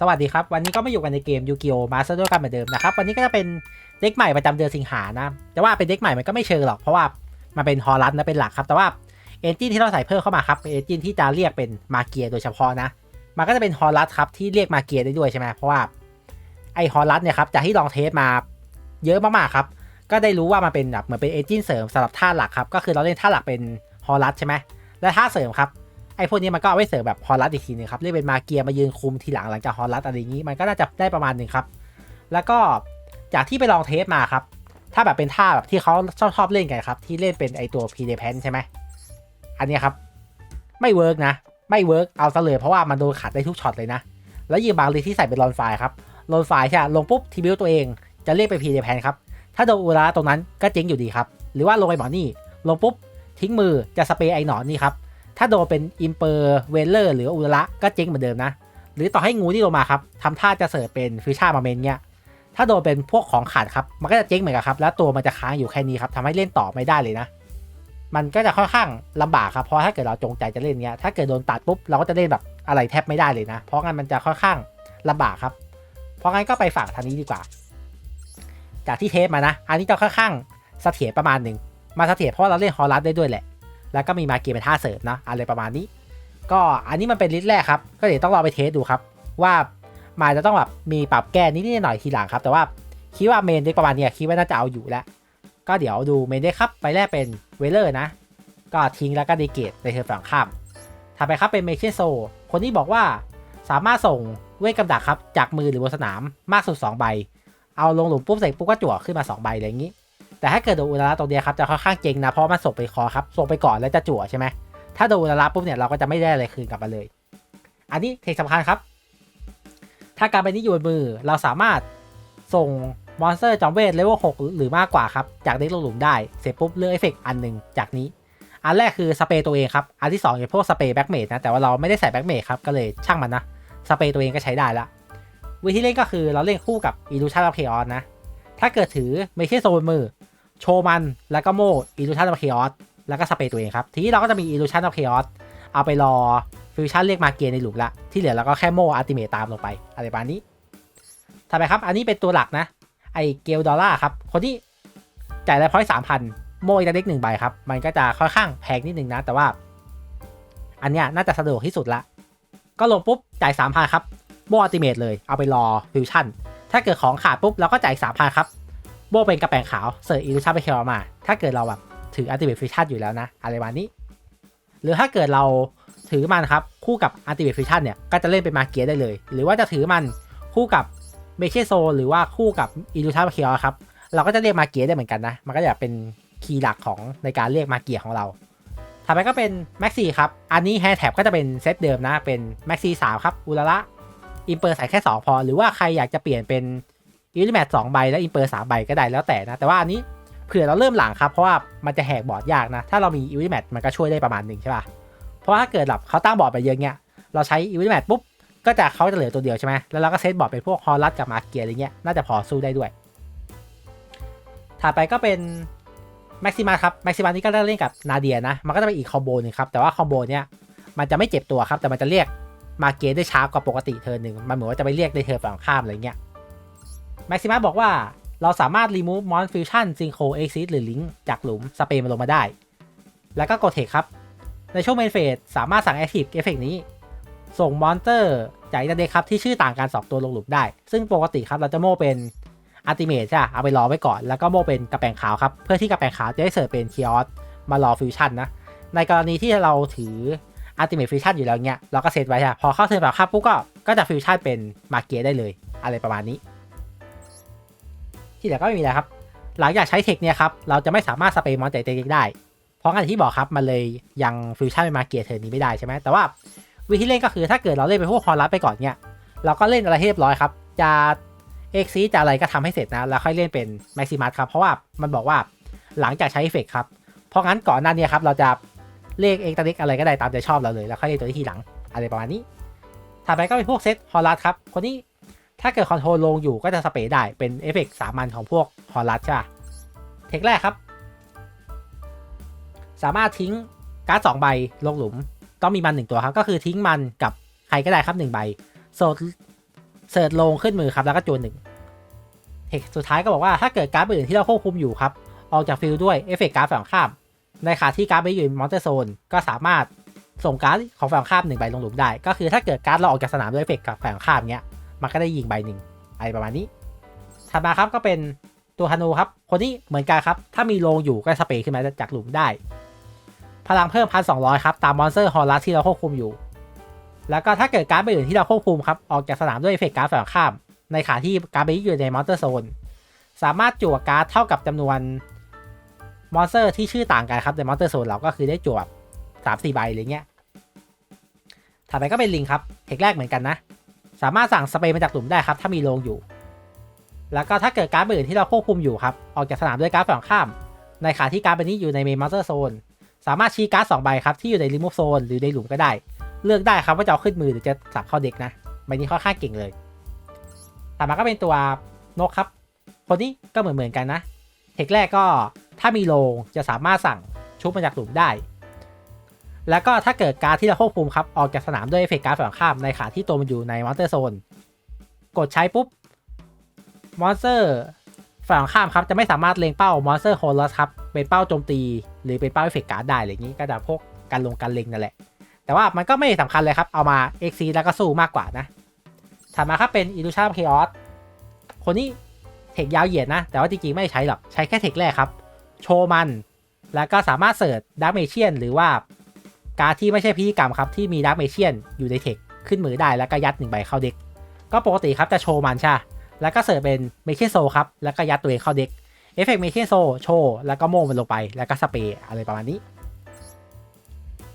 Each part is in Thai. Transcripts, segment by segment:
สวัสดีครับ วันนี้ก็มาอยู่กันในเกมยูกิโอมาสเตอร์กันเหมือนเดิมนะครับ วันนี้ก็จะเป็นเด็กใหม่ประจำเดือนสิงหานะ แต่ว่าเป็นเด็กใหม่มันก็ไม่เชิงหรอก เพราะว่ามันเป็นฮอลลัสนะเป็นหลักครับ แต่ว่าเอนจินที่เราใส่เพิ่มเข้ามาครับเป็นเอนจินที่จะเรียกเป็นมาเกียโดยเฉพาะนะ มันก็จะเป็นฮอลลัสครับที่เรียกมาเกียได้ด้วยใช่ไหมเพราะว่าไอฮอลลัสเนี่ยครับจากที่ลองเทสมาเยอะมากๆครับ ก็ได้รู้ว่ามันเป็นแบบเหมือนเป็นเอนจินเสริมสำหรับท่าหลักครับ ก็คือเราเล่นท่าหลักเป็นฮอลลัสใช่ไหมและท่าเสริมครับ ไอ้พวกนี้มันก็เอาไว้เสริมแบบฮอลลัสอีกทีหนึงครับ เรียกเป็นมาเกียมายืนคุมทีหลังหลังจากฮอลลัสอะไรอย่างนี้ มันก็น่าจะได้ประมาณหนึ่งครับ แล้วก็จากที่ไปลองเทสมาครับ ถ้าแบบเป็นท่าแบบที่เขาชอบชอบเล่นกันครับ ที่เล่นเป็นไอตัวพีเดแพนใช่ไหมอันนี้ครับ ไม่เวิร์กนะ ไม่เวิร์กเอาซะเลยเพราะว่ามันโดนขัดได้ทุกช็อตเลยนะ แล้วยิงบางลีที่ใส่เป็นลอนไฟครับลอนไฟใช่ปะลงปุ๊บทีบิวตัวเองจะเรียกเป็นพีเดแพนครับ ถ้าโดนอุระตรงนั้นก็เจ๊งอยู่ดีครับ หรือว่าลงไปหมอนี่ลงปุ๊บทิ้งมือจะสเปรย์ไอหนอนนี่ครับ ถ้าโดนเป็นอิมเปอร์เวลเลอร์หรืออุระก็เจ๊งเหมือนเดิมนะ หรือต่อให้งูที่ลงมาครับทำท่าจะเสิร์ฟเป็นฟิชามาเมนเงี้ยถ้าโดนเป็นพวกของขาดครับ มันก็จะเจ๊งเหมือนกันครับ แล้วตัวมันจะค้างอยู่แค่นี้ครับทำให้เล่นต่อไม่ได้เลยนะ มันก็จะค่อนข้างลำบากครับ เพราะถ้าเกิดเราจงใจจะเล่นเงี้ย ถ้าเกิดโดนตัดปุ๊บเราก็จะเล่นแบบอะไรแทบไม่ได้เลยนะ เพราะงั้นมันจะค่อนข้างลำบากครับ เพราะงั้นก็ไปฝั่งทางนี้ดีกว่า จากที่เทสมานะ อันนี้จะค่อนข้างเสถียรประมาณหนึ่ง มาเสถียรเพราะว่าเราเล่นฮอลลัสได้ด้วยแหละ แล้วก็มีมาเกียเป็นท่าเสริมนะอะไรประมาณนี้ ก็อันนี้มันเป็นลิสต์แรกครับ ก็เดี๋ยวต้องรอไปเทสดูครับ ว่ามันจะต้องแบบมีปรับแก้นิดๆหน่อยทีหลังครับ แต่ว่าคิดว่าเมนเด็กประมาณนี้คิดว่าน่าจะเอาอยู่แล้ว ก็เดี๋ยวดูเมนเด็กครับไปแรกเป็นเวเลอร์นะ ก็ทิ้งแล้วก็เดเกตในเทอร์ฝั่งข้ามถัดไปครับเป็นเมเชนโซ คนที่บอกว่าสามารถส่งเวทกับดักครับจากมือหรือบนสนามมากสุด 2 ใบ เอาลงหลุมปุ๊บเสร็จปุ๊บก็จั่วขึ้นมา 2 ใบอะไรอย่างนี้ แต่ถ้าเกิดโดนอุลาระตรงเนี้ครับจะค่อนข้างเจงนะเพราะมันส่งไปคอครับส่งไปก่อนแล้วจะจั่วใช่ไหมถ้าโดนอุลาระปุ๊บเนี่ยเราก็จะไม่ได้อะไรคืนกลับมาเลย อันนี้เทคสำคัญครับ ถ้าการไปนี้อยู่บนมือเราสามารถส่งมอนสเตอร์จอมเวทเลเวล6หรือมากกว่าครับจากเด็กลงหลุมได้เสร็จปุ๊บเลือกเอฟเฟกต์อันหนึ่งจากนี้ อันแรกคือสเปรย์ตัวเองครับอันที่2องเป็นพวกสเปรย์แบ็กเมดนะแต่ว่าเราไม่ได้ใส่แบ็กเมดครับก็เลยช่างมันนะสเปรย์ตัวเองก็ใช้ได้ละวิธีเล่นก็คือเราเล่นคู่กับ Illusion of Chaos นะ ถ้าเกิดถือไม่ใช่โซนมือ โชว์มัน แล้วก็โม่ Illusion of Chaos แล้วก็สเปรย์ตัวเองครับ ทีนี้เราก็จะมี Illusion of Chaos เอาไปรอฟิวชั่นเรียกมาเกียในหลุมละ ที่เหลือเราก็แค่โม่อัลติเมตตามลงไป อะไรประมาณนี้ถัดไปครับ อันนี้เป็นตัวหลักนะ ไอเกลดอลล่าครับ คนที่จ่ายได้พอยต์สามพันโม่อีกเด็กหนึ่งใบครับ มันก็จะค่อนข้างแพงนิดนึงนะ แต่ว่า อันเนี้ยน่าจะสะดวกที่สุดละ ก็ลงปุ๊บจ่ายสามพันครับ โม่อัลติเมตเลย เอาไปรอฟิวชั่น ถ้าเกิดของขาดปุ๊บเราก็จ่ายสามพันครับโม่เป็นกระแปงขาวเสิร์ฟอิลูชันไปเคลมา ถ้าเกิดเราแบบถืออัลติเมตฟิวชั่นอยู่แล้วนะอะไรประมาณนี้ หรือถ้าเกิดเราถือมันครับ คู่กับอัลติเมตฟิวชั่นเนี่ยก็จะเล่นเป็นมาเกียได้เลย หรือว่าจะถือมันคู่กับเมเชโซหรือว่าคู่กับอิลูชันไปเคลครับเราก็จะเรียกมาเกียได้เหมือนกันนะ มันก็จะเป็นคีย์หลักของในการเรียกมาเกียของเราถัดไปก็เป็นแม็กซี่ครับ อันนี้แฮร์แท็บก็จะเป็นเซตเดิมนะ เป็นแม็กซี่สามครับ อุลาระ อิมเปอร์ใส่แค่ 2 พอ หรือว่าใครอยากจะเปลี่ยนเป็นอิลิแมทสองใบแล้วอิมเปอร์สามใบก็ได้แล้วแต่นะ แต่ว่าอันนี้เผื่อเราเริ่มหลังครับ เพราะว่ามันจะแหกบอร์ดยากนะ ถ้าเรามีอิลิแมทมันก็ช่วยได้ประมาณหนึ่งใช่ป่ะ เพราะว่าถ้าเกิดแบบเขาตั้งบอร์ดไปเยอะเงี้ย เราใช้อิลิแมทปุ๊บ ก็จะเขาจะเหลือตัวเดียวใช่ไหมแล้วเราก็เซตบอร์ดเป็นพวกฮอลลัสกับมาเกียอะไรเงี้ย น่าจะพอสู้ได้ด้วย ถัดไปก็เป็นแม็กซิมัสครับแม็กซิมัสนี่ก็ได้เล่นกับนาเดียนะ มันก็จะเป็นอีกคอมโบนึงครับ แต่ว่าคอมโบเนี้ยมันจะไม่เจ็บตัวครับ แต่มันจะเรียก มาเกได้ช้ากว่าปกติเทิร์นหนึ่งมันเหมือนว่าจะไปเรียกในเทิร์นฝั่งข้ามอะไรเงี้ยแม็กซิมัสบอกว่าเราสามารถรีมูฟมอนฟิวชั่นซิงโคเอ็กซิสหรือลิงจากหลุมสเปรย์มันลงมาได้ แล้วก็กดเทคครับ ในช่วงเมนเฟสสามารถสั่งแอคทีฟเอฟเฟกนี้ ส่งมอนเตอร์จากอินเตอร์เด็กครับที่ชื่อต่างกันสองตัวลงหลุมได้ ซึ่งปกติครับเราจะโม่เป็นอัลติเมทใช่ปะเอาไปรอไว้ก่อนแล้วก็โม่เป็นกระแปงขาวครับ เพื่อที่กระแปงขาวจะได้เสิร์ฟเป็นคีออสมารอฟิวชั่นนะ ในกรณีที่เราถือ อัลติเมทฟิวชั่นอยู่แล้วเนี้ยเราก็เซตไว้ใช่ปะพอเข้าเทิร์นแบบครับปุ๊บก็ก็จะฟิวชั่นเป็นมาเกียได้เลย อะไรประมาณนี้ ที่เหลือก็ไม่มีอะไรครับ หลังจากใช้เทคเนี่ยครับเราจะไม่สามารถสเปรย์มอนเตเด็กได้ เพราะงั้นที่บอกครับมันเลยยังฟิวชั่นเป็นมาเกียเทิร์นนี้ไม่ได้ใช่ไหมแต่ว่าวิธีเล่นก็คือถ้าเกิดเราเล่นเป็นพวกฮอลลัสไปก่อนเนี่ยเราก็เล่นอะไรให้เรียบร้อยครับจะเอ็กซีจะอะไรก็ทำให้เสร็จนะแล้วค่อยเล่นเป็นแม็กซิมัสครับเพราะว่ามันบอกว่าหลังจากใช้เอฟเฟกครับเพราะงั้นก่อนหน้านี้ครับเราจะ เลขเอ็กตาเล็กอะไรก็ได้ตามใจชอบเราเลย แล้วค่อยเล่นตัวที่ทีหลังอะไรประมาณนี้ถัดไปก็เป็นพวกเซตฮอลลัสครับ คนนี้ถ้าเกิดคอนโทรลลงอยู่ก็จะสเปรย์ได้เป็นเอฟเฟกสามัญของพวกฮอลลัสใช่ปะเทคแรกครับ สามารถทิ้งการ์ดสองใบลงหลุม ต้องมีมันหนึ่งตัวครับ ก็คือทิ้งมันกับใครก็ได้ครับหนึ่งใบโซดเสิร์ชลงขึ้นมือครับแล้วก็จวนหนึ่งเทคสุดท้ายก็บอกว่าถ้าเกิดการ์ดอื่นที่เราควบคุมอยู่ครับ ออกจากฟิลด์ด้วยเอฟเฟกต์การ์ดฝั่งข้าม ในขณะที่การ์ดไม่อยู่มอนเตอร์โซนก็สามารถส่งการ์ดของฝั่งข้ามหนึ่งใบลงหลุมได้ ก็คือถ้าเกิดการ์ดเราออกจากสนามด้วยเอฟเฟกต์กับฝั่งข้ามเนี้ย มันก็ได้ยิงใบหนึ่งอะไรประมาณนี้ถัดมาครับก็เป็นตัวธนูครับ คนนี้เหมือนกันครับ ถ้ามีโลงอยู่ก็สเปรย์ขึ้นมาจากหลุมได้ พลังเพิ่มพันสองร้อยครับ ตามมอนสเตอร์ฮอลลัสที่เราควบคุมอยู่ แล้วก็ถ้าเกิดการ์ดใบอื่นที่เราควบคุมครับ ออกจากสนามด้วยเอฟเฟกต์การ์ดฝั่งข้าม ในขณะที่การ์ดใบนี้อยู่ในมอนสเตอร์โซน สามารถจั่วการ์ดเท่ากับจำนวน มอนสเตอร์ที่ชื่อต่างกันครับในมอนสเตอร์โซนเราก็คือได้จั่วสามสี่ใบอะไรเงี้ยถัดไปก็เป็นลิงครับเทคแรกเหมือนกันนะ สามารถสั่งสเปรย์มาจากหลุมได้ครับ ถ้ามีโลงอยู่ แล้วก็ถ้าเกิดการ์ดอื่นที่เราควบคุมอยู่ครับ ออกจากสนามด้วยการ์ดฝั่งข้าม ในขณะที่การ์ดใบนี้อยู่ในเมนมอนสเตอร์โซนสามารถชี้การ์ดสองใบครับที่อยู่ในรีมูฟโซนหรือในหลุมก็ได้ เลือกได้ครับว่าจะเอาขึ้นมือหรือจะสับเข้าเด็กนะใบนี้ค่อนข้างเก่งเลยต่อมาก็เป็นตัวนกครับ คนนี้ก็เหมือนเหมือนกันนะเทคแรกก็ ถ้ามีโลงจะสามารถสั่งชุบมาจากหลุมได้ แล้วก็ถ้าเกิดการที่เราควบคุมครับออกจากสนามด้วยเอฟเฟกต์การฝั่งข้ามในขาที่ตัวมันอยู่ในมอนสเตอร์โซนกดใช้ปุ๊บมอนสเตอร์ฝั่งข้ามครับจะไม่สามารถเล็งเป้ามอนสเตอร์โฮลสครับเป็นเป้าโจมตี หรือเป็นเป้าเอฟเฟกต์การได้อะไรอย่างนี้ก็จะพวกการลงการเล็งนั่นแหละ แต่ว่ามันก็ไม่สำคัญเลยครับ เอามา x อซแล้วก็สู้มากกว่านะถัดมาครับเป็น Illusion Chaos คนนี้เทคยาวเหยียดนะ แต่ว่าจริงๆไม่ใช้หรอก ใช้แค่เทคแรกครับ โชว์มัน แล้วก็สามารถเสิร์ชดักเมเชียนหรือว่าการที่ไม่ใช่พิธีกรรมครับ ที่มีดักเมเชียนอยู่ในเทคขึ้นมือได้แล้วก็ยัดหนึ่งใบเข้าเด็ก ก็ปกติครับจะโชว์มันใช่ แล้วก็เสิร์ชเป็นเมเชียนโซครับ แล้วก็ยัดตัวเองเข้าเด็กเอฟเฟกต์เมเชียนโซโชว์แล้วก็โม่มันลงไป แล้วก็สเปรย์อะไรประมาณนี้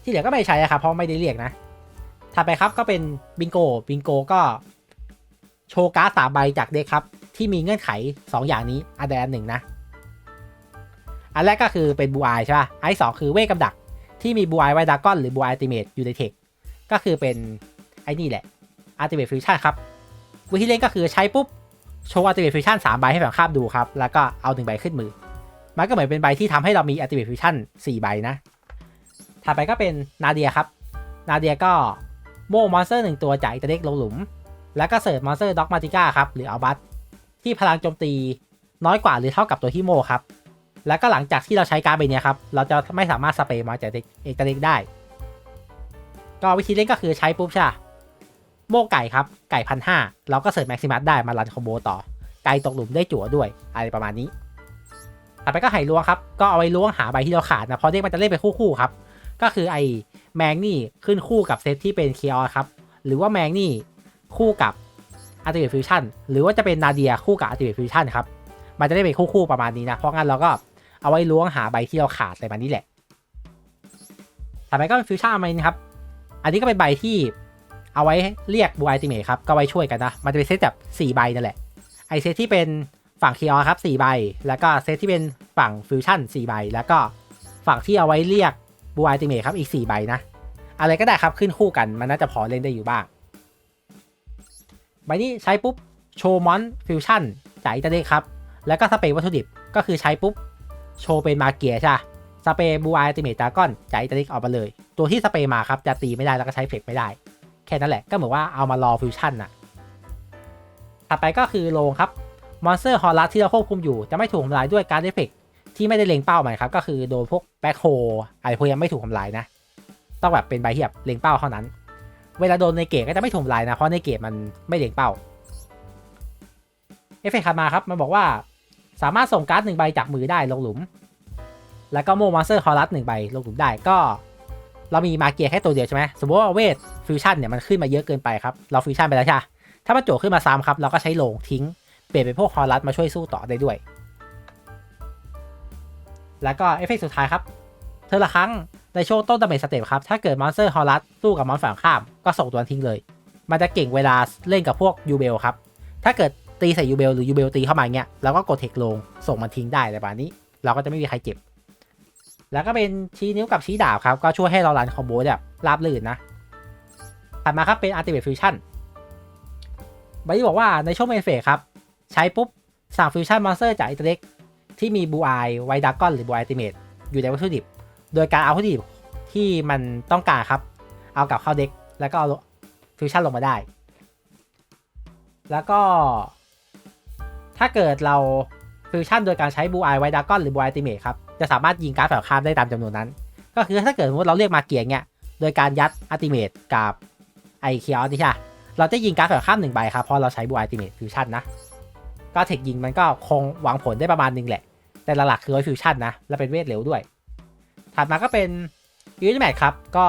ที่เหลือก็ไม่ใช้ครับเพราะไม่ได้เรียกนะถัดไปครับก็เป็นบิงโกบิงโกก็โชว์การ์ดสามใบจากเด็กครับ ที่มีเงื่อนไข 2 อย่างนี้อันใดอันหนึ่งนะ อันแรกก็คือเป็นบูไอใช่ป่ะอันที่สองคือเวทกำดักที่มีบูไอไวดากอนหรือบูไอติเมตอยู่ในเทคก็คือเป็นไอ้นี่แหละอัลติเมทฟิวชั่นครับวิธีเล่นก็คือใช้ปุ๊บโชว์อัลติเมทฟิวชั่นสามใบให้ฝั่งข้ามดูครับ แล้วก็เอาหนึ่งใบขึ้นมือ มันก็เหมือนเป็นใบที่ทำให้เรามีอัลติเมทฟิวชั่นสี่ใบนะถัดไปก็เป็นนาเดียครับ นาเดียก็โม่มอนสเตอร์หนึ่งตัวจากอิตาเล็กลงหลุม แล้วก็เสิร์ฟมอนสเตอร์ด็อกมาติก้าครับหรืออัลบัตที่พลังโจมตีน้อยกว่าหรือเท่ากับตัวที่โม่ครับ แล้วก็หลังจากที่เราใช้การ์ดใบนี้ครับ เราจะไม่สามารถสเปรย์มาจากเอกตาเล็กได้ ก็วิธีเล่นก็คือใช้ปุ๊บใช่โม่ไก่ครับ ไก่พันห้าเราก็เสิร์ฟแม็กซิมัสได้มารันคอมโบต่อ ไก่ตกหลุมได้จั่วด้วย อะไรประมาณนี้ต่อไปก็ไหล้วงครับ ก็เอาไว้ล้วงหาใบที่เราขาดนะเพราะเด็กมันจะเล่นไปคู่ๆครับ ก็คือไอแมงนี่ขึ้นคู่กับเซตที่เป็นเคียร์ครับ หรือว่าแมงนี่คู่กับอัลติเมทฟิวชั่นหรือว่าจะเป็นนาเดียคู่กับอัลติเมทฟิวชั่นครับ มันจะได้เป็นคู่ๆประมาณนี้นะ เพราะงั้นเราก็ เอาไว้ล้วงหาใบที่เราขาดอะไรแบบนี้แหละต่อไปก็เป็นฟิวชั่นอะไรนะครับ อันนี้ก็เป็นใบที่เอาไว้เรียกบูไอติเมทครับ ก็ไว้ช่วยกันนะ มันจะเป็นเซตแบบ4ใบนั่นแหละ ไอเซตที่เป็นฝั่งเคียร์ครับ4ใบ แล้วก็เซตที่เป็นฝั่งฟิวชั่น4ใบ แล้วก็ฝั่งที่เอาไว้เรียกบูไอติเมทครับอีก4ใบนะ อะไรก็ได้ครับขึ้นคู่กัน มันน่าจะพอเล่นได้อยู่บ้าง ใบนี้ใช้ปุ๊บโชว์มอนฟิวชั่นจ่ากอิตาเลีครับ แล้วก็สเปรย์วัตถุดิบ ก็คือใช้ปุ๊บ โชว์เป็นมาเกียใช่สเปรย์บูไอติเมตดากอนจากอิตาเลีออกมาเลย ตัวที่สเปรย์มาครับจะตีไม่ได้แล้วก็ใช้เฟกไม่ได้ แค่นั้นแหละก็เหมือนว่าเอามารอฟิวชั่นน่ะถัดไปก็คือโลงครับมอนสเตอร์ฮอลลัสที่เราควบคุมอยู่จะไม่ถูกทำลายด้วยการเอฟเฟกที่ไม่ได้เล็งเป้าหมายครับก็คือโดนพวกแบ็คโฮอะไรพวกนี้ไม่ถูกทำลายนะ ต้องแบบเป็นใบที่แบบเล็งเป้าเท่านั้น เวลาโดนในเกตก็จะไม่ถูกทำลายนะเพราะในเกตมันไม่เล็งเป้าเอฟเฟกต์ถัดมาครับมันบอกว่า สามารถส่งการ์ดหนึ่งใบจากมือได้ลงหลุม แล้วก็โมมอนสเตอร์คอรัสหนึ่งใบลงหลุมได้ก็เรามีมาเกียแค่ตัวเดียวใช่ไหมสมมติว่าเวทฟิวชั่นเนี่ยมันขึ้นมาเยอะเกินไปครับ เราฟิวชั่นไปแล้วใช่ถ้ามันโจขึ้นมาซ้ำครับ เราก็ใช้โลงทิ้ง เปลี่ยนเป็นพวกคอรัสมาช่วยสู้ต่อได้ด้วย แล้วก็เอฟเฟกต์สุดท้ายครับเธอละครั้งในช่วงต้นดาเมจสเต็ปครับถ้าเกิดมอนสเตอร์ฮอลลัสสู้กับมอนฝั่งข้ามก็ส่งตัวทิ้งเลย มันจะเก่งเวลาเล่นกับพวกยูเบลครับถ้าเกิด ตีใส่ยูเบลหรือยูเบลตีเข้ามาเงี้ยเราก็กดเทคลงส่งมันทิ้งได้แต่แบบนี้ เราก็จะไม่มีใครเจ็บ แล้วก็เป็นชี้นิ้วกับชี้ดาบครับ ก็ช่วยให้เรารันคอมโบแบบราบลื่นนะถัดมาครับเป็น Ultimate Fusion ใบที่บอกว่าในช่วงเมนเฟสครับ ใช้ปุ๊บสั่งฟิวชั่นมอนสเตอร์จากอิตาเล็กที่มีบูไอไวดากอนหรือบูไอติเมตอยู่ในวัตถุดิบ โดยการเอาวัตถุดิบที่มันต้องการครับ เอากลับเข้าเด็ก แล้วก็เอาฟิวชั่นลงมาได้ แล้วก็ ถ้าเกิดเราฟิวชั่นโดยการใช้บูไอไวดากอนหรือบูไอติเมทครับ จะสามารถยิงการ์ดฝ่ายตรงข้ามได้ตามจำนวนนั้น ก็คือถ้าเกิดสมมติเราเรียกมาเกียร์เนี่ยโดยการยัดอัติเมทกับไอเคียวนี่ใช่ะเราจะยิงการ์ดฝ่ายตรงข้ามหนึ่งใบครับ เพราะเราใช้บูไอติเมทฟิวชั่นนะ ก็เทคยิงมันก็คงหวังผลได้ประมาณหนึงแหละ แต่หลักๆคือไว้ฟิวชั่นนะ และเป็นเวทเร็วด้วย ถัดมาก็เป็นยูนิแมทครับ ก็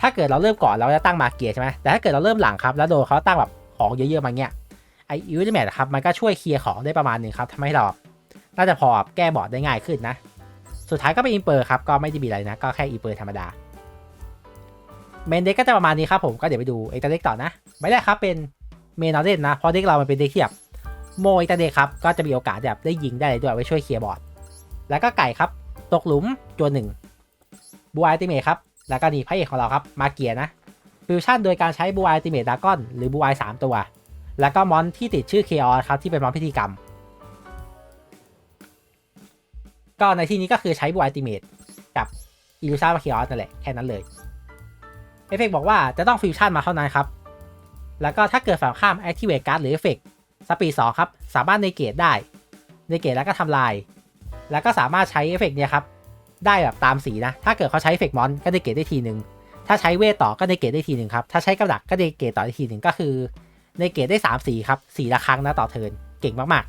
ถ้าเกิดเราเริ่มก่อนเราจะตั้งมาเกียร์ใช่ไหมแต่ถ้าเกิดเราเริ่มหลังครับแล้วโดนเขาตั้งแบบของเยอะๆมาเงี้ย อยูนิแมทครับมันก็ช่วยเคลียร์ของได้ประมาณหนึ่งครับทำให้เราน่าจะพอแก้บอร์ดได้ง่ายขึ้นนะ สุดท้ายก็เป็นอินเปอร์ครับ ก็ไม่ได้มีอะไรนะ ก็แค่อินเปอร์ธรรมดา เมนเด็กก็จะประมาณนี้ครับผมก็เดี๋ยวไปดูเอกซ์เด็กต่อนะ ไม่ได้ครับเป็นเมนอเดนนะ เพราะเด็กเรามันเป็นเด็กที่แบบโมเอกซ์เด็กครับก็จะมีโอกาสแบบได้ยิงได้เลยด้วยไว้ช่วยเคลียร์บอร์ดแล้วก็ไก่ครับ ตกหลุมตัวหนึ่งบูไอติเมทครับแล้วก็นี่พระเอกของเราครับมาเกียร์นะฟิวชั่นโดยการใช้บูไอติเมทดากอนหรือบูไอสามตัว แล้วก็มอนที่ติดชื่อเคออครับที่เป็นมอนพิธีกรรม ก็ในที่นี้ก็คือใช้บูไอติเมทกับอิลูซ่าเคออสนั่นแหละแค่นั้นเลย เอฟเฟกบอกว่าจะต้องฟิวชั่นมาเท่านั้นครับ แล้วก็ถ้าเกิดฝั่งข้าม Activate Card หรือเอฟเฟกสปีดสครับ สามารถในเกตได้ในเกตแล้วก็ทำลาย แล้วก็สามารถใช้เอฟเฟกเนี่ยครับได้แบบตามสีนะ ถ้าเกิดเขาใช้เอฟเฟกมอนก็ในเกตได้ทีหนึ่งถ้าใช้เวทต่อก็ในเกตได้ทีหนึ่งครับ ถ้าใช้กับดักก็ในเกตต่อได้ทีหนึ่งก็คือ ในเกตได้ 3 สีครับสีละครั้งนะต่อเทินเก่งมาก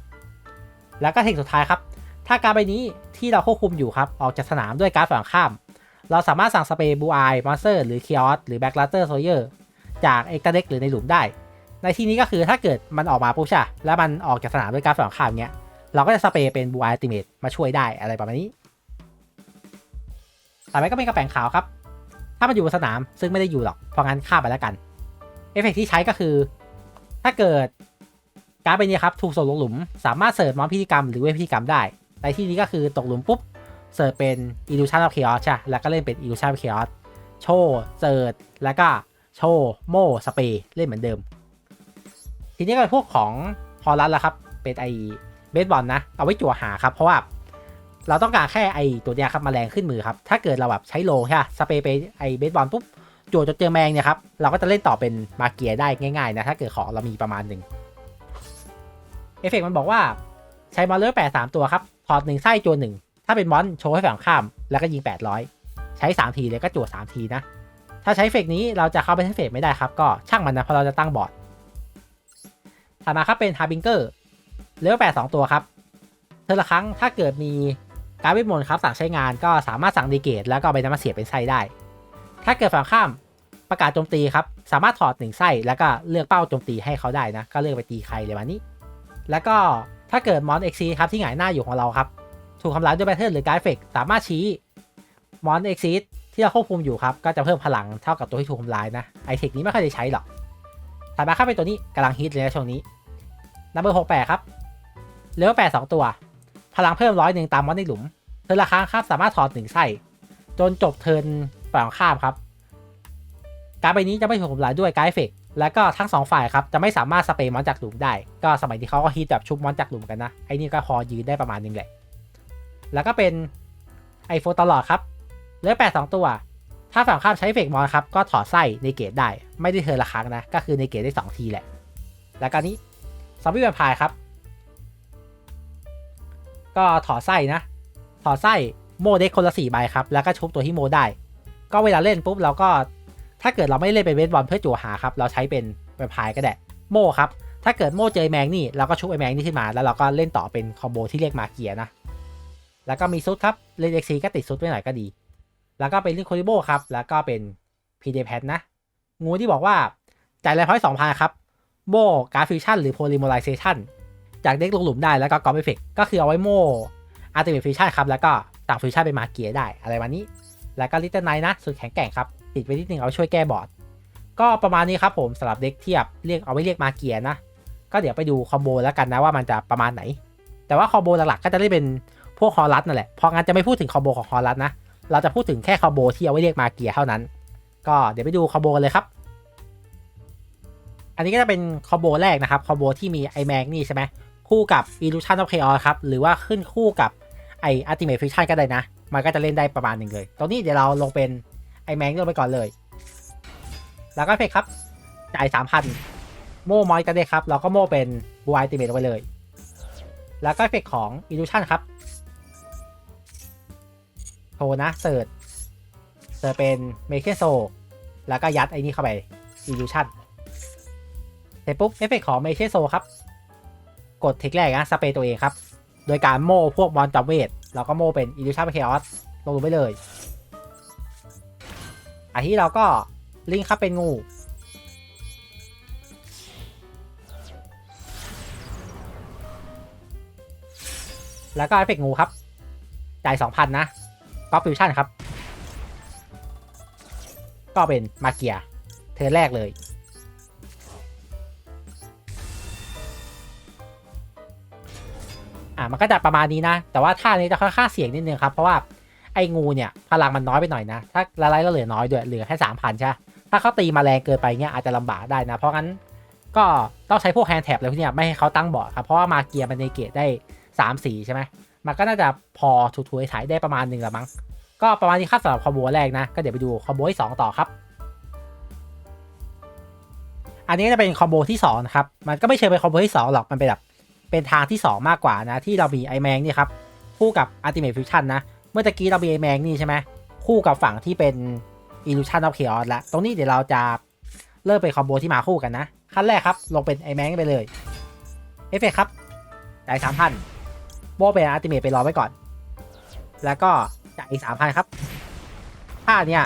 ๆ แล้วก็เทคสุดท้ายครับ ถ้าการใบนี้ที่เราควบคุมอยู่ครับ ออกจากสนามด้วยการฝั่งข้าม เราสามารถสั่งสเปรย์บูไอมอนสเตอร์หรือเคียสหรือแบ็กลาเตอร์โซเยอร์จากเอ็กตาเด็กหรือในหลุมได้ ในที่นี้ก็คือถ้าเกิดมันออกมาปุ๊บใช่แล้วมันออกจากสนามด้วยการฝั่งข้ามเนี้ยเราก็จะสเปรย์เป็นบูไอติเมตมาช่วยได้อะไรประมาณนี้ต่อไปก็เป็นกระแปงขาวครับ ถ้ามันอยู่บนสนามซึ่งไม่ได้อยู่หรอก เพราะงั้นข้ามไปแล้วกัน เอฟเฟกต์ที่ใช้ก็คือ ถ้าเกิดการ์ดใบนี้ครับถูกส่งลงหลุม สามารถเสิร์ชมอนพิธีกรรมหรือเวทพิธีกรรมได้ ในที่นี้ก็คือตกหลุมปุ๊บเสิร์ชเป็น Illusion of Chaos ใช่แล้วก็เล่นเป็น Illusion of Chaos โชว์เสิร์ชแล้วก็โชว์โม่สเปรย์เล่นเหมือนเดิม ทีนี้ก็พวกของฮอลลัสแล้วครับเป็นไอเบสบอลนะ เอาไว้จั่วหาครับเพราะว่าเราต้องการแค่ไอตัวเนี้ยครับมาแรงขึ้นมือครับ ถ้าเกิดเราแบบใช้โลใช่สเปรย์ไปไอเบสบอลปุ๊บ จั่วจนเจอแมงเนี่ยครับเราก็จะเล่นต่อเป็นมาเกียได้ง่ายๆนะถ้าเกิดของเรามีประมาณหนึ่งเอฟเฟกมันบอกว่าใช้มอนเลอร์แปดสามตัวครับถอดหนึ่งไส้จัวหนึ่งถ้าเป็นมอนโชว์ให้ฝั่งข้ามแล้วก็ยิง 800 ใช้ 3 ทีเลยก็จั่ว3ทีนะ ถ้าใช้เฟกนี้เราจะเข้าไปใช้เฟกไม่ได้ครับ ก็ช่างมันนะเพราะเราจะตั้งบอร์ดถัดมาครับเป็นฮาร์บิงเกอร์เลเวล8 2 ตัวครับเทอละครั้งถ้าเกิดมีการเวทมนต์ครับสั่งใช้งานก็สามารถสั่งดีเกตแล้วก็ไปนำมาเสียบเป็นไส้ได้ ถ้าเกิดฝั่งข้ามประกาศโจมตีครับ สามารถถอดหนึ่งไส้แล้วก็เลือกเป้าโจมตีให้เขาได้นะ ก็เลือกไปตีใครเลยวันนี้ แล้วก็ถ้าเกิดมอนเอ็กซีครับที่หงายหน้าอยู่ของเราครับ ถูกทำร้ายด้วยแบตเทิลหรือการ์ดเฟกสามารถชี้มอนเอ็กซิสที่เราควบคุมอยู่ครับ ก็จะเพิ่มพลังเท่ากับตัวที่ถูกทำร้ายนะไอเทคนี้ไม่ค่อยได้ใช้หรอกถัดมาครับเป็นตัวนี้กำลังฮิตเลยนะช่วงนี้นัมเบอร์หกแปดครับเลเวลแปดสองตัว พลังเพิ่มร้อยหนึ่งตามมอนในหลุมเธอละครั้งครับสามารถถอดหนึ่งไส้จนจบเทิร์น ฝ่ายของข้ามครับ การดใบนี้จะไม่ถูกทำลายด้วยการ์ดเฟกแล้วก็ทั้งสองฝ่ายครับจะไม่สามารถสเปรย์มอนจากหลุมได้ ก็สมัยที่เขาก็ฮิตแบบชุบมอนจากหลุมกันนะ ไอ้นี่ก็พอยืนได้ประมาณนึงแหละ แล้วก็เป็นไอโฟตลอดครับเหลือแปดสองตัว ถ้าฝั่งข้ามใช้เฟกมอนครับก็ถอดไส้ในเกตได้ ไม่ได้เทอร์ละครั้งนะ ก็คือในเกตได้ 2 ทีแหละ แล้วก็นี้ซอมบี้แวมพร์ครับ ก็ถอดไส้นะ ถอดไส้โมเด็กคนละสี่ใบครับ แล้วก็ชุบตัวที่โมได้ ก็เวลาเล่นปุ๊บเราก็ถ้าเกิดเราไม่เล่นเป็นเวทบอลเพื่อจั่หาครับเราใช้เป็นแวมไพร์ก็ได้โม่ครับถ้าเกิดโม่เจอแมงนี่เราก็ชุบไอแมงนี่ขึ้นมาแล้วเราก็เล่นต่อเป็นคอมโบที่เรียกมาเกียนะแล้วก็มีซุดครับเลนเอ็กซีก็ติดซุดไว้หน่อยก็ดี แล้วก็เป็นลิโคริโบครับแล้วก็เป็นพีเดแพนนะงูที่บอกว่าจ่ายแรงพอยสองพันครับโม่การฟิวชั่นหรือโพลิโมไลเซชันจากเด็กลงหลุมได้แล้วก็กอมเอฟเฟกก็คือเอาไว้โม่อาร์ติเมฟิวชั่นครับแล้วก็ต่างฟิวชั่นเป็นมาเกียได้อะไรวันนี้ แล้วก็ลิตเติ้ลไนท์นะสุดแข็งแกร่งครับ ติดไว้นิดนึงเอาช่วยแก้บอร์ด ก็ประมาณนี้ครับผมสำหรับเด็กเทียบเรียกเอาไว้เรียกมาเกียนะ ก็เดี๋ยวไปดูคอมโบแล้วกันนะว่ามันจะประมาณไหน แต่ว่าคอมโบหลักๆก็จะได้เป็นพวกฮอลลัสนั่นแหละ เพราะงั้นจะไม่พูดถึงคอมโบของฮอลลัสนะ เราจะพูดถึงแค่คอมโบที่เอาไว้เรียกมาเกียเท่านั้น ก็เดี๋ยวไปดูคอมโบกันเลยครับ อันนี้ก็จะเป็นคอมโบแรกนะครับคอมโบที่มีไอแมงนี่ใช่ไหมคู่กับ Illusion of Chaos ครับหรือว่าขึ้นคู่กับไอ Ultimate Fusion ก็ได้นะ มันก็จะเล่นได้ประมาณหนึ่งเลยตรงนี้เดี๋ยวเราลงเป็นไอแมงลงไปก่อนเลย แล้วก็เพกครับ จ่ายสามพันโม่มอยกันเลยครับ เราก็โม่เป็นบูไอติเมตไปเลย แล้วก็เอฟเฟกของ Illusion ครับโทนะเสิร์ชเสิร์ชเป็นเมเคโซแล้วก็ยัดไอ้นี่เข้าไป Illusion เสร็จปุ๊บเอฟเฟกของเมเคโซครับ กดเทคแรกนะสเปรย์ตัวเองครับ โดยการโม่พวกมอนจับเวท เราก็โมเป็น Illusion เคออสลงไปเลยอันที่เราก็ลิงก์ครับเป็นงูแล้วก็เอฟเฟกงูครับ จ่าย 2,000 นะก็ฟิวชั่นครับ ก็เป็นมาเกียเธอแรกเลย อะมันก็จะประมาณนี้นะ แต่ว่าท่านี้จะค่อนข้างเสี่ยงนิดนึงครับ เพราะว่าไอ้งูเนี่ยพลังมันน้อยไปหน่อยนะ ถ้าละลายก็เหลือน้อยด้วย เหลือแค่สามพันใช่ ถ้าเขาตีมาแรงเกินไปเนี่ยอาจจะลำบากได้นะ เพราะงั้นก็ต้องใช้พวกแฮนด์แท็บอะไรพวกเนี้ยไม่ให้เขาตั้งบอร์ดครับ เพราะว่ามาเกียร์มันในเกตได้สามสีใช่ไหม มันก็น่าจะพอถูๆถ่ายได้ประมาณหนึ่งละมั้ง ก็ประมาณนี้ครับสำหรับคอมโบแรกนะ ก็เดี๋ยวไปดูคอมโบที่2ต่อครับอันนี้จะเป็นคอมโบที่2นะครับ มันก็ไม่เชิงเป็นคอมโบที่2หรอก มันเป็นแบบ เป็นทางที่ 2 มากกว่านะ ที่เรามีไอแมงนี่ครับ คู่กับ Ultimate Fusion นะ เมื่อตะกี้เรามีไอแมงนี่ใช่ไหมคู่กับฝั่งที่เป็น Illusion of Chaos แล้วตรงนี้เดี๋ยวเราจะเริ่มเป็นคอมโบที่มาคู่กันนะ ขั้นแรกครับ ลงเป็นไอแมงไปเลยเอฟเฟกครับจ่ายสามพันโบเป็นอัลติเมทไปรอไว้ก่อน แล้วก็จ่ายอีกสามพันครับท่าเนี่ย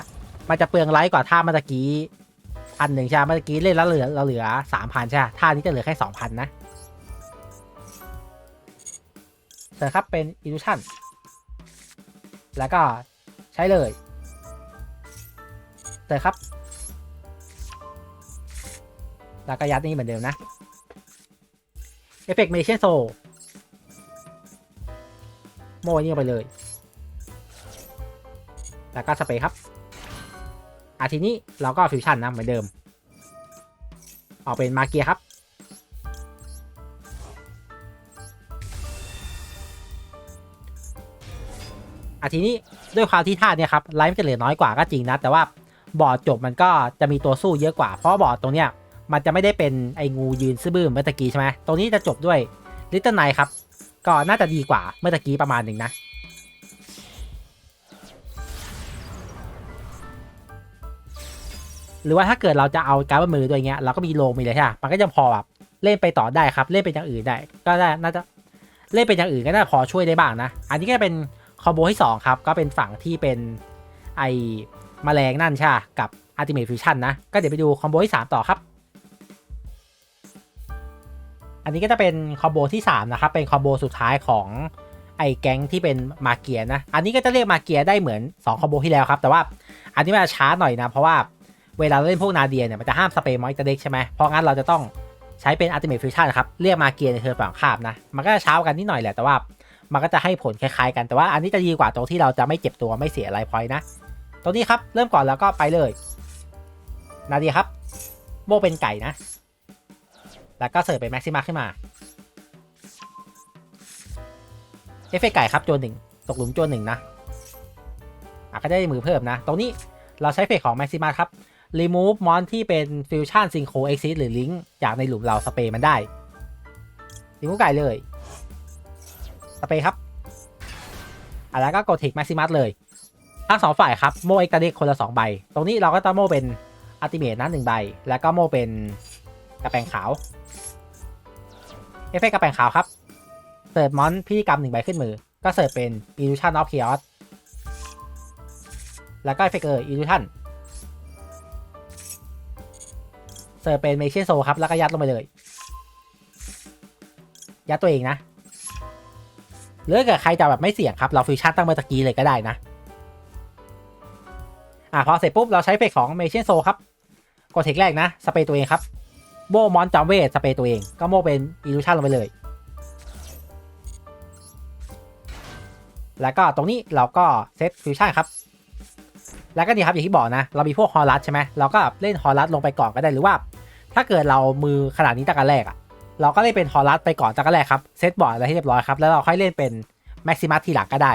มันจะเปลืองไลท์กว่าท่าเมื่อกี้พันหนึ่งใช่เมื่อกี้เล่นแล้วเหลือเราเหลือสามพันใช่ท่านี้จะเหลือแค่สองพันนะ เสร็จครับเป็นอิลูชันแล้วก็ใช้เลยเสร็จครับ แล้วก็ยัดนี่เหมือนเดิมนะเอฟเฟกต์เมเชนโซโม่นี่ไปเลย แล้วก็สเปรย์ครับอาทีนี้เราก็ฟิวชั่นนะเหมือนเดิม ออกเป็นมาเกียครับ ทีนี้ด้วยความที่ท่าเนี่ยครับไลฟ์มันจะเหลือน้อยกว่าก็จริงนะ แต่ว่าบอร์ดจบมันก็จะมีตัวสู้เยอะกว่า เพราะบอร์ดตรงเนี้ยมันจะไม่ได้เป็นไอ้งูยืนซื่อบื้อเมื่อตะกี้ใช่ไหมตรงนี้จะจบด้วยลิตเติ้ลไนครับ ก็น่าจะดีกว่าเมื่อตะกี้ประมาณหนึ่งนะหรือว่าถ้าเกิดเราจะเอาการ์ดบนมือด้วยเงี้ยเราก็มีโลมีเลยใช่ไหมมันก็จะพอแบบเล่นไปต่อได้ครับ เล่นเป็นอย่างอื่นได้ ก็ได้น่าจะเล่นเป็นอย่างอื่นก็น่าพอช่วยได้บ้างนะ อันนี้ก็เป็น อมโบที่2ครับก็เป็นฝั่งที่เป็นไอแมลงนั่นใช่กับ Ultimate Fusion นนะ ก็เดี๋ยวไปดูคอมโบที่ 3 ต่อครับ อันนี้ก็จะเป็นคอมโบที่ 3 นะครับ เป็นคอมโบสุดท้ายของไอแก๊งที่เป็นมาเกียนะ อันนี้ก็จะเรียกมาเกียได้เหมือน 2คอมโบที่แล้วครับ แต่ว่าอันนี้มันจะช้าหน่อยนะ เพราะว่าเวลาเราเล่นพวกนาเดียเนี่ยมันจะห้ามสเปรย์มอยต์เด็กใช่ไหมเพราะงั้นเราจะต้องใช้เป็น Ultimate Fusion ครับ เรียกมาเกียในเทิร์นฝั่งข้ามนะ มันก็จะช้ากันนิดหน่อยแหละ แต่ว่า มันก็จะให้ผลคล้ายๆกันแต่ว่าอันนี้จะดีกว่าตรงที่เราจะไม่เจ็บตัวไม่เสียไลฟ์พอยต์นะตรงนี้ครับเริ่มก่อนแล้วก็ไปเลย นาดีครับ โบเป็นไก่นะ แล้วก็เสิร์ฟเป็นแม็กซิมาขึ้นมาเอฟเฟกต์ไก่ครับโจนหนึ่งตกหลุมโจนหนึ่งนะอะก็ได้มือเพิ่มนะ ตรงนี้เราใช้เฟกของแม็กซิมาครับ remove มอนที่เป็นฟิวชั่นซิงโครเอ็กซิสหรือลิงก์จากในหลุมเราสเปรย์มันได้ลิงก์ไก่เลย สเปรย์ครับอะแล้วก็กดเทคแม็กซิมัสเลยทั้งสองฝ่ายครับโมเอ็กตาเด็กคนละสองใบ ตรงนี้เราก็ต้องโมเป็นอัลติเมทนะหนึ่งใบ แล้วก็โมเป็นกระแปงขาวเอฟเฟกกระแปงขาวครับเสิร์ฟมอนพิธีกรรมหนึ่งใบขึ้นมือ ก็เสิร์ฟเป็น Illusion of Chaos แล้วก็เอฟเฟกต์เออ Illusion เสิร์ฟเป็น Machine Soul ครับ แล้วก็ยัดลงไปเลย ยัดตัวเองนะ หรือเกิดใครจะแบบไม่เสี่ยงครับ เราฟิวชั่นตั้งเมื่อตะกี้เลยก็ได้นะ อะพอเสร็จปุ๊บเราใช้เฟกของ Machine Soul ครับ กดเทคแรกนะสเปรย์ตัวเองครับโบมอนจัมเวทสเปรย์ตัวเอง ก็โมเป็น Illusion ลงไปเลย แล้วก็ตรงนี้เราก็เซตฟิวชั่นครับแล้วก็นี่ครับอย่างที่บอกนะ เรามีพวกฮอลลัสใช่ไหมเราก็เล่นฮอลลัสลงไปก่อนก็ได้หรือว่า ถ้าเกิดเรามือขนาดนี้ตั้งแต่แรกอะ เราก็เล่นเป็นฮอลลัสไปก่อนตั้งแรกครับเซตบอร์ดอะไรให้เรียบร้อยครับแล้วเราค่อยเล่นเป็นแม็กซิมัสทีหลังก็ได้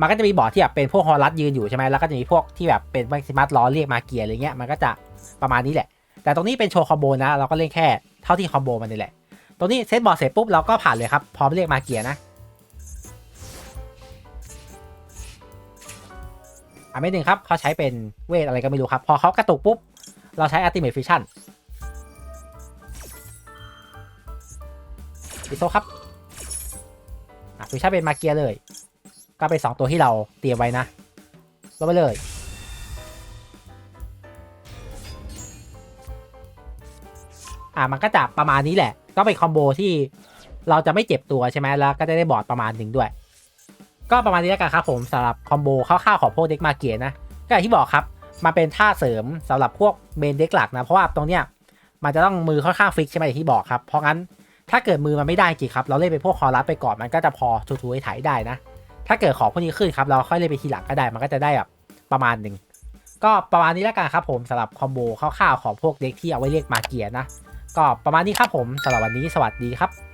มันก็จะมีบอร์ดที่แบบเป็นพวกฮอลลัสยืนอยู่ใช่ไหมแล้วก็จะมีพวกที่แบบเป็นแม็กซิมัสล้อเรียกมาเกียร์อะไรเงี้ยมันก็จะประมาณนี้แหละ แต่ตรงนี้เป็นโชว์คอมโบนะเราก็เล่นแค่เท่าที่คอมโบมันนี่แหละตรงนี้เซตบอร์ดเสร็จปุ๊บเราก็ผ่านเลยครับพร้อมเรียกมาเกียร์นะอะไม่หนึ่งครับเขาใช้เป็นเวทอะไรก็ไม่รู้ครับพอเขากระตุกปุ๊บเราใช้ Ultimate Fusion อิโซครับอะฟิวชั่นเป็นมาเกียเลย ก็เป็นสองตัวที่เราเตรียมไว้นะลงไปเลยอะมันก็จะประมาณนี้แหละ ก็เป็นคอมโบที่เราจะไม่เจ็บตัวใช่ไหมแล้วก็จะได้บอร์ดประมาณหนึ่งด้วย ก็ประมาณนี้แล้วกันครับผมสำหรับคอมโบคร่าวๆของพวกเด็กมาเกียนะก็อย่างที่บอกครับมันเป็นท่าเสริมสำหรับพวกเมนเด็กหลักนะ เพราะว่าตรงเนี้ยมันจะต้องมือค่อนข้างฟิกใช่ไหมอย่างที่บอกครับ เพราะงั้น ถ้าเกิดมือมันไม่ได้จริงครับ เราเล่นไปพวกคอรัสไปก่อนมันก็จะพอทูๆให้ถ่ายได้นะ ถ้าเกิดของพวกนี้ขึ้นครับ เราค่อยเล่นไปทีหลังก็ได้ มันก็จะได้แบบประมาณหนึ่งก็ประมาณนี้แล้วกันครับผมสำหรับคอมโบคร่าวๆของพวกเด็กที่เอาไว้เรียกมาเกียร์นะ ก็ประมาณนี้ครับผมสำหรับวันนี้สวัสดีครับ